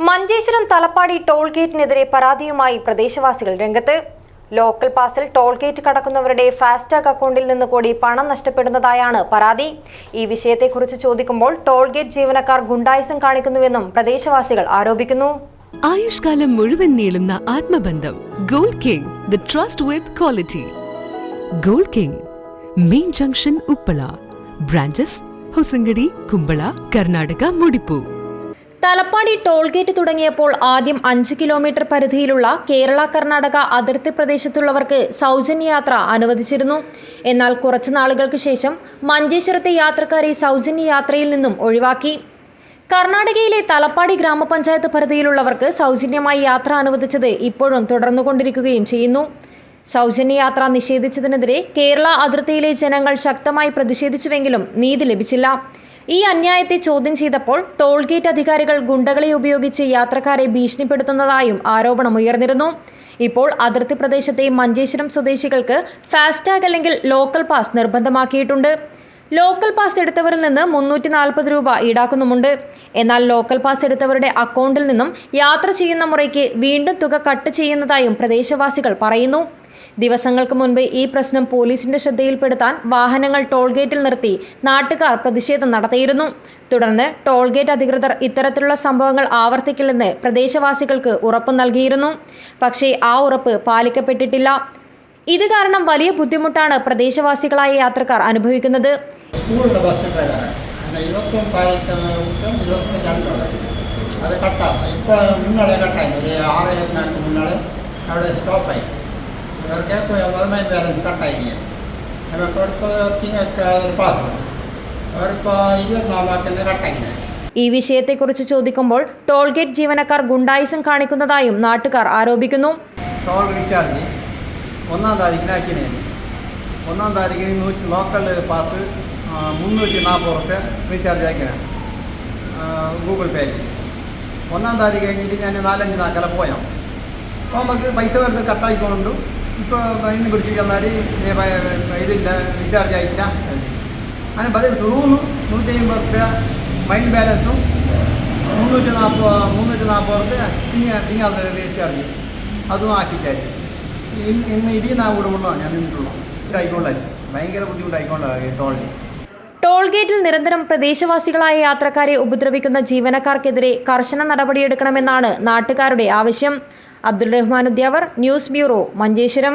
Manjeshwaram Thalappady toll ഗേറ്റിനെതിരെ പരാതിയുമായി പ്രദേശവാസികൾ രംഗത്ത്. ലോക്കൽ പാസിൽ ടോൾ ഗേറ്റ് കടക്കുന്നവരുടെ ഫാസ്ടാഗ് അക്കൗണ്ടിൽ നിന്ന് കൂടി പണം നഷ്ടപ്പെടുന്നതായാണ് പരാതി. ഈ വിഷയത്തെക്കുറിച്ച് ചോദിക്കുമ്പോൾ ടോൾ ഗേറ്റ് ജീവനക്കാർ ഗുണ്ടായുസം കാണിക്കുന്നുവെന്നും പ്രദേശവാസികൾ ആരോപിക്കുന്നു. ആയുഷ്കാലം മുഴുവൻ നീളുന്ന ആത്മബന്ധം. Gold king the trust with quality. Gold king main junction Uppala. Branches Hosangadi Kumbla Karnataka Mudipu. Thalappady toll gate തുടങ്ങിയപ്പോൾ ആദ്യം അഞ്ച് കിലോമീറ്റർ പരിധിയിലുള്ള കേരള കർണാടക അതിർത്തി പ്രദേശത്തുള്ളവർക്ക് സൗജന്യ യാത്ര അനുവദിച്ചിരുന്നു. എന്നാൽ കുറച്ചു നാളുകൾക്ക് ശേഷം മഞ്ചേശ്വരത്തെ യാത്രക്കാരെ സൗജന്യ യാത്രയിൽ നിന്നും ഒഴിവാക്കി. കർണാടകയിലെ തലപ്പാടി ഗ്രാമപഞ്ചായത്ത് പരിധിയിലുള്ളവർക്ക് സൗജന്യമായി യാത്ര അനുവദിച്ചത് ഇപ്പോഴും തുടർന്നുകൊണ്ടിരിക്കുകയും ചെയ്യുന്നു. സൗജന്യ യാത്ര നിഷേധിച്ചതിനെതിരെ കേരള അതിർത്തിയിലെ ജനങ്ങൾ ശക്തമായി പ്രതിഷേധിച്ചുവെങ്കിലും നീതി ലഭിച്ചില്ല. ഈ അന്യായത്തെ ചോദ്യം ചെയ്തപ്പോൾ ടോൾഗേറ്റ് അധികാരികൾ ഗുണ്ടകളെ ഉപയോഗിച്ച് യാത്രക്കാരെ ഭീഷണിപ്പെടുത്തുന്നതായും ആരോപണം ഉയർന്നിരുന്നു. ഇപ്പോൾ അതിർത്തി പ്രദേശത്തെ മഞ്ചേശ്വരം സ്വദേശികൾക്ക് ഫാസ്ടാഗ് അല്ലെങ്കിൽ ലോക്കൽ പാസ് നിർബന്ധമാക്കിയിട്ടുണ്ട്. ലോക്കൽ പാസ് എടുത്തവരിൽ നിന്ന് മുന്നൂറ്റി നാൽപ്പത് രൂപ ഈടാക്കുന്നുമുണ്ട്. എന്നാൽ ലോക്കൽ പാസ് എടുത്തവരുടെ അക്കൗണ്ടിൽ നിന്നും യാത്ര ചെയ്യുന്ന മുറയ്ക്ക് വീണ്ടും തുക കട്ട് ചെയ്യുന്നതായും പ്രദേശവാസികൾ പറയുന്നു. ദിവസങ്ങൾക്ക് മുൻപ് ഈ പ്രശ്നം പോലീസിന്റെ ശ്രദ്ധയിൽപ്പെടുത്താൻ വാഹനങ്ങൾ ടോൾഗേറ്റിൽ നിർത്തി നാട്ടുകാർ പ്രതിഷേധം നടത്തിയിരുന്നു. തുടർന്ന് ടോൾഗേറ്റ് അധികൃതർ ഇത്തരത്തിലുള്ള സംഭവങ്ങൾ ആവർത്തിക്കില്ലെന്ന് പ്രദേശവാസികൾക്ക് ഉറപ്പ് നൽകിയിരുന്നു. പക്ഷേ ആ ഉറപ്പ് പാലിക്കപ്പെട്ടിട്ടില്ല. ഇത് കാരണം വലിയ ബുദ്ധിമുട്ടാണ് പ്രദേശവാസികളായ യാത്രക്കാർ അനുഭവിക്കുന്നത്. അത് കട്ടാണ് ഇപ്പോൾ മുന്നാളെ കട്ടായി. ഒരു ആറ് നാല് മുന്നാളെ അവിടെ സ്റ്റോപ്പായി ഇവർക്ക് മൈൻ ബാലൻസ് കട്ടായി നമുക്ക് ഇപ്പോൾ തിങ്ങൾക്ക് ഒരു പാസ് അവരിപ്പോൾ ഇരുപത്തിനാലാക്കുന്ന കട്ടായി ഈ വിഷയത്തെക്കുറിച്ച് ചോദിക്കുമ്പോൾ ടോൾ ഗേറ്റ് ജീവനക്കാർ ഗുണ്ടായിസം കാണിക്കുന്നതായും നാട്ടുകാർ ആരോപിക്കുന്നു. ടോൾ റീചാർജ് ഒന്നാം താരീഖിനാക്കിനെ ഒന്നാം താരീഖിന് നൂറ്റി ലോക്കൽ പാസ് മുന്നൂറ്റി നാൽപ്പത് റുപ്യ റീചാർജ് ആക്കിനാണ് ഗൂഗിൾ പേ. ഒന്നാം താരീഖ് കഴിഞ്ഞിട്ട് ഞാൻ നാലഞ്ച് നാക്കല പോയാം. അപ്പോൾ നമുക്ക് പൈസ വെറുതെ കട്ടായിക്കൊണ്ടു ഇപ്പോൾ ഇന്ന് പിടിച്ച് വന്നാൽ ഇതില്ല റീചാർജ് ആയില്ല. അങ്ങനെ പതി റൂമും നൂറ്റി അമ്പത് റുപ്യ മൈൻ ബാലൻസും മുന്നൂറ്റി നാൽപ്പത് മുന്നൂറ്റി നാൽപ്പത് റുപ്യ തിങ്ങ തിങ്ങാത്ത റീചാർജ് അതും ആക്കിച്ചായിരുന്നു ഇന്ന് ഇന്ന് നാ കൂടെ കൊണ്ടാണ് ഞാൻ നിന്നിട്ടുള്ളൂ. ആയിക്കൊണ്ടായിരുന്നു ഭയങ്കര ബുദ്ധിമുട്ടായിക്കൊണ്ടാണ് ടോളിൽ ടോൾ ഗേറ്റിൽ നിരന്തരം പ്രദേശവാസികളായ യാത്രക്കാരെ ഉപദ്രവിക്കുന്ന ജീവനക്കാർക്കെതിരെ കർശന നടപടിയെടുക്കണമെന്നാണ് നാട്ടുകാരുടെ ആവശ്യം. Abdul Rahman Udyavar news bureau Manjeshwaram.